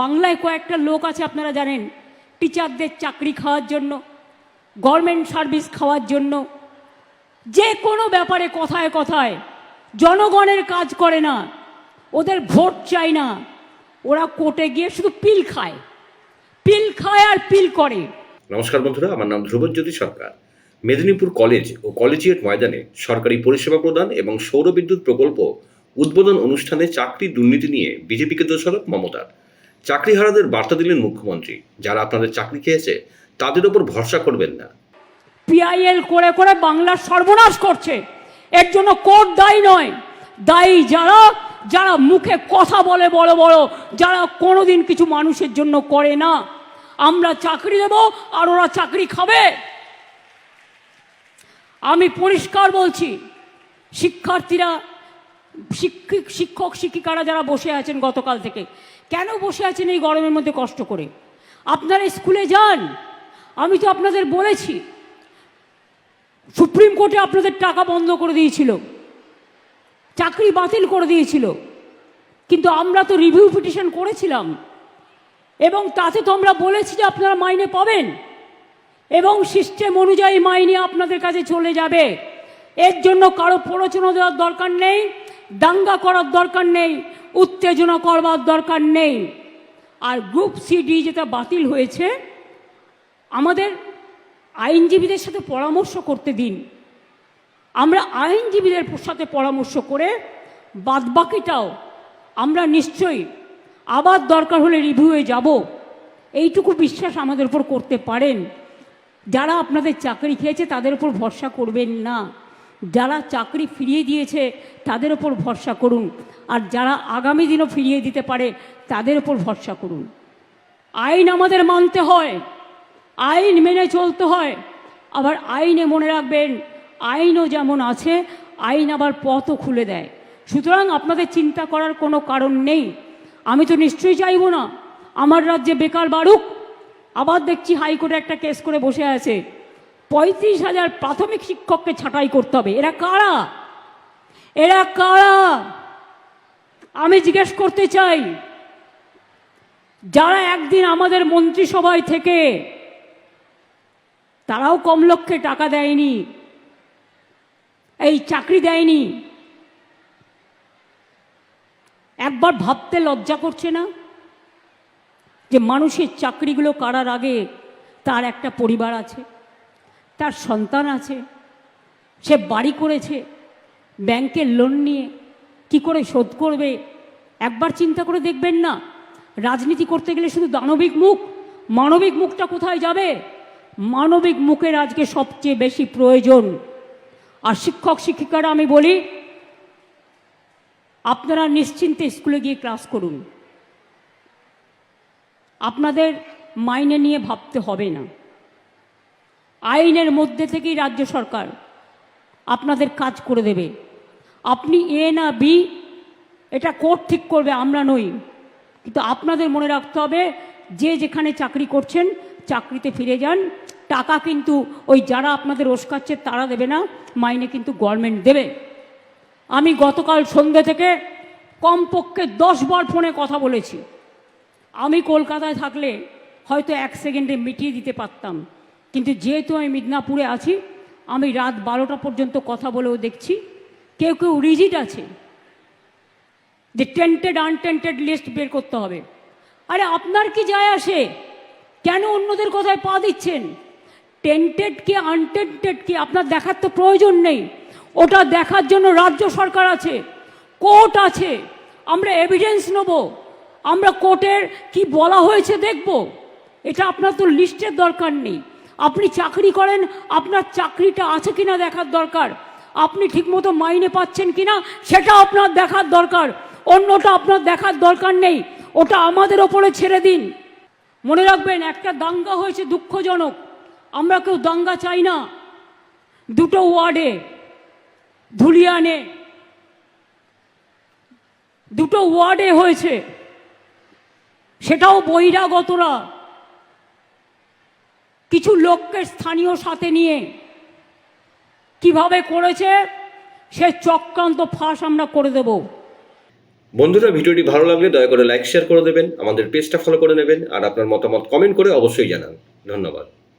বাংলায় কয়েকটা লোক আছে আপনারা জানেন টিচারদের চাকরি খাওয়ার জন্য গভর্নমেন্ট সার্ভিস খাওয়ার জন্য। যে কোনো ব্যাপারে কথায় কথায়, জনগণের কাজ করে না, ওদের ভোট চাই না। ওরা কোর্টে গিয়ে শুধু পিল খায়। পিল খায় আর পিল করে। নমস্কার বন্ধুরা, আমার নাম ধ্রুবজ্যোতি সরকার। মেদিনীপুর কলেজ ও কলেজিয়েট ময়দানে সরকারি পরিষেবা প্রদান এবং সৌরবিদ্যুৎ প্রকল্প উদ্বোধন অনুষ্ঠানে চাকরি দুর্নীতি নিয়ে বিজেপিকে দোষারোপ মমতার। চাকরিহারাদের বার্তা দিলেন মুখ্যমন্ত্রী। যারা আপনাদের চাকরি খেয়েছে, তাদের উপর ভরসা করবেন না। পিআইএল করে করে বাংলার সর্বনাশ করছে। এর জন্য কোর্ট দায়ী নয়। দায়ী যারা যারা মুখে কথা বলে বড় বড়, যারা কোনোদিন কিছু মানুষের জন্য করে না। আমরা চাকরি দেব আর ওরা চাকরি খাবে। আমি পরিষ্কার বলছি, শিক্ষার্থীরা শিক্ষিক শিক্ষক, শিক্ষিকারা যারা বসে আছেন গতকাল থেকে, কেন বসে আছেন এই গরমের মধ্যে কষ্ট করে? আপনারা স্কুলে যান। আমি তো আপনাদের বলেছি, সুপ্রিম কোর্টে আপনাদের টাকা বন্ধ করে দিয়েছিল, চাকরি বাতিল করে দিয়েছিল, কিন্তু আমরা তো রিভিউ পিটিশন করেছিলাম, এবং তাতে তো আমরা বলেছি যে আপনারা মাইনে পাবেন, এবং সিস্টেম অনুযায়ী মাইনে আপনাদের কাছে চলে যাবে। এর জন্য কারও প্ররোচনা দেওয়ার দরকার নেই। দাঙ্গা করার দরকার নেই, উত্তেজনা করবার দরকার নেই। আর গ্রুপ সি ডি যেটা বাতিল হয়েছে, আমাদের আইনজীবীদের সাথে পরামর্শ করতে দিন। আমরা আইনজীবীদের সাথে পরামর্শ করে বাদবাকিটাও আমরা নিশ্চয়ই আবার দরকার হলে রিভিউয়ে যাব। এইটুকু বিশ্বাস আমাদের উপর করতে পারেন। যারা আপনাদের চাকরি খেয়েছে তাদের উপর ভরসা করবেন না। যারা চাকরি ফিরিয়ে দিয়েছে, তাদের উপর ভরসা করুন। আর যারা আগামী দিনও ফিরিয়ে দিতে পারে, তাদের উপর ভরসা করুন। আইন আমাদের মানতে হয়, আইন মেনে চলতে হয়। আবার আইনে মনে রাখবেন, আইনও যেমন আছে, আইন আবার পথও খুলে দেয়। সুতরাং আপনাদের চিন্তা করার কোনো কারণ নেই। আমি তো নিশ্চয়ই চাইব না। আমার রাজ্যে বেকার বাড়ুক। আবার দেখছি হাইকোর্টে একটা কেস করে বসে আছে। পঁয়ত্রিশ হাজার প্রাথমিক শিক্ষককে ছাঁটাই করতে হবে। এরা কারা? এরা কারা? আমি জিজ্ঞেস করতে চাই, যারা একদিন আমাদের মন্ত্রিসভায় থেকে তারাও কম লক্ষ্যে টাকা দেয়নি, এই চাকরি দেয়নি, একবার ভাবতে লজ্জা করছে না যে মানুষের চাকরিগুলো করার আগে তার একটা পরিবার আছে? তার সন্তান আছে, সে বাড়ি করেছে, ব্যাংকের লোন নিয়ে কি করে শোধ করবে? একবার চিন্তা করে দেখবেন না, রাজনীতি করতে গেলে শুধু দানবিক মুখ, মানবিক মুখটা কোথায় যাবে? মানবিক মুখের আজকে সবচেয়ে বেশি প্রয়োজন। আর শিক্ষক শিক্ষিকারা আমি বলি, আপনারা নিশ্চিন্তে স্কুলে গিয়ে ক্লাস করুন। আপনাদের মাইনে নিয়ে ভাবতে হবে না। আইনের মধ্যে থেকেই রাজ্য সরকার আপনাদের কাজ করে দেবে। আপনি এ না বি, এটা কোর্ট ঠিক করবে, আমরা নই। কিন্তু আপনাদের মনে রাখতে হবে, যে যেখানে চাকরি করছেন, চাকরিতে ফিরে যান। টাকা কিন্তু ওই যারা আপনাদের ওস্কাচ্ছে, তারা দেবে না, মাইনে কিন্তু গভর্নমেন্ট দেবে। আমি গতকাল সন্ধ্যে থেকে কমপক্ষে দশ বার ফোনে কথা বলেছি। আমি কলকাতায় থাকলে হয়তো এক সেকেন্ডে মিটিয়ে দিতে পারতাম। কিন্তু যেহেতু আমি মিদনাপুরে আছি, আমি রাত বারোটা পর্যন্ত কথা বলেও দেখছি। কেউ কেউ রিজিট আছে যে টেন্টেড, আনটেন্টেড লিস্ট বের করতে হবে। আরে আপনার কি যায় আসে? কেন অন্যদের কথায় পা দিচ্ছেন? টেন্টেড কি, আনটেন্টেড কি? আপনার দেখার তো প্রয়োজন নেই। ওটা দেখার জন্য রাজ্য সরকার আছে, কোর্ট আছে। আমরা এভিডেন্স নেব। আমরা কোর্টের কি বলা হয়েছে দেখব। এটা আপনার তো লিস্টের দরকার নেই। আপনি চাকরি করেন, আপনার চাকরিটা আছে কিনা দেখার দরকার। আপনি ঠিকমতো মাইনে পাচ্ছেন কিনা, সেটা আপনার দেখার দরকার। অন্যটা আপনার দেখার দরকার নেই। ওটা আমাদের ওপরে ছেড়ে দিন। মনে রাখবেন, একটা দাঙ্গা হয়েছে দুঃখজনক। আমরা কেউ দাঙ্গা চাই না। দুটো ওয়ার্ডে, ধুলিয়ানে, দুটো ওয়ার্ডে হয়েছে। সেটাও বহিরাগতরা। কিছু লোককে স্থানীয় সাথে নিয়ে কীভাবে করেছে, সে চক্রান্ত ফাঁস আমরা করে দেব। বন্ধুরা, ভিডিওটি ভালো লাগলে দয়া করে লাইক শেয়ার করে দেবেন। আমাদের পেজটা ফলো করে নেবেন। আর আপনার মতামত কমেন্ট করে অবশ্যই জানান। ধন্যবাদ।